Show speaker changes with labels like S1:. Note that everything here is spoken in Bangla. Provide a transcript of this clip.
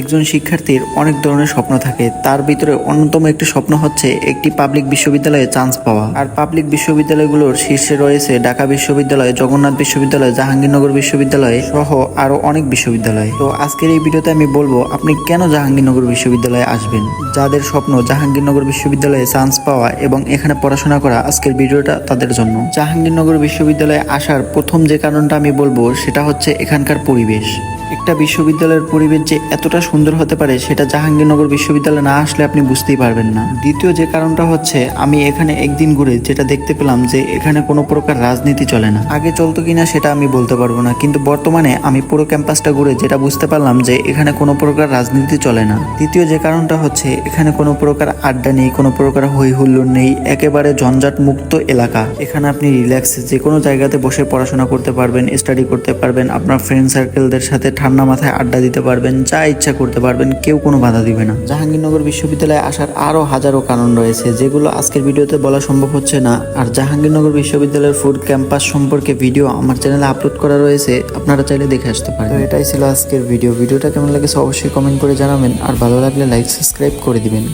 S1: একজন শিক্ষার্থীর অনেক ধরনের স্বপ্ন থাকে। তার ভিতরে অন্যতম একটি স্বপ্ন হচ্ছে একটি পাবলিক বিশ্ববিদ্যালয়ে চান্স পাওয়া। আর পাবলিক বিশ্ববিদ্যালয়গুলোর শীর্ষে রয়েছে ঢাকা বিশ্ববিদ্যালয়, জগন্নাথ বিশ্ববিদ্যালয়, জাহাঙ্গীরনগর বিশ্ববিদ্যালয় সহ আরও অনেক বিশ্ববিদ্যালয়। তো আজকের এই ভিডিওতে আমি বলব, আপনি কেন জাহাঙ্গীরনগর বিশ্ববিদ্যালয়ে আসবেন? যাদের স্বপ্ন জাহাঙ্গীরনগর বিশ্ববিদ্যালয়ে চান্স পাওয়া এবং এখানে পড়াশোনা করা আজকের ভিডিওটা তাদের জন্য। জাহাঙ্গীরনগর বিশ্ববিদ্যালয়ে আসার প্রথম যে কারণটা আমি বলব, সেটা হচ্ছে এখানকার পরিবেশ। একটা বিশ্ববিদ্যালয়ের পরিবেশ যে এতটা সুন্দর হতে পারে সেটা জাহাঙ্গীরনগর বিশ্ববিদ্যালয়ে না আসলে আপনি বুঝতেই পারবেন না। দ্বিতীয় যে কারণটা হচ্ছে, আমি এখানে একদিন ঘুরে যেটা দেখতে পেলাম যে, এখানে কোনো প্রকার রাজনীতি চলে না। আগে চলতো কিনা সেটা আমি বলতে পারব না, কিন্তু বর্তমানে আমি পুরো ক্যাম্পাসটা ঘুরে যেটা বুঝতে পারলাম যে, এখানে কোনো প্রকার রাজনীতি চলে না। দ্বিতীয় যে কারণটা হচ্ছে, এখানে কোনো প্রকার আড্ডা নেই, কোনো প্রকার হই হুল্লোড় নেই, একেবারে ঝঞ্ঝাট মুক্ত এলাকা। এখানে আপনি রিল্যাক্সে যে কোনো জায়গাতে বসে পড়াশোনা করতে পারবেন স্টাডি করতে পারবেন, আপনার ফ্রেন্ড সার্কেলদের সাথে ঠান্ডা মাথায় আড্ডা দিতে পারবেন, যা ইচ্ছা করতে পারবেন কেউ কোনো বাধা দিবে না। জাহাঙ্গীরনগর বিশ্ববিদ্যালয়ে আসার আরও হাজারো কারণ রয়েছে যেগুলো আজকের ভিডিওতে বলা সম্ভব হচ্ছে না। আর জাহাঙ্গীরনগর বিশ্ববিদ্যালয়ের ফুড ক্যাম্পাস সম্পর্কে ভিডিও আমার চ্যানেলে আপলোড করা রয়েছে আপনারা চাইলে দেখে আসতে পারেন। তো এটাই ছিল আজকের ভিডিও। ভিডিওটা কেমন লেগেছে অবশ্যই কমেন্ট করে জানাবেন আর ভালো লাগলে লাইক সাবস্ক্রাইব করে দিবেন।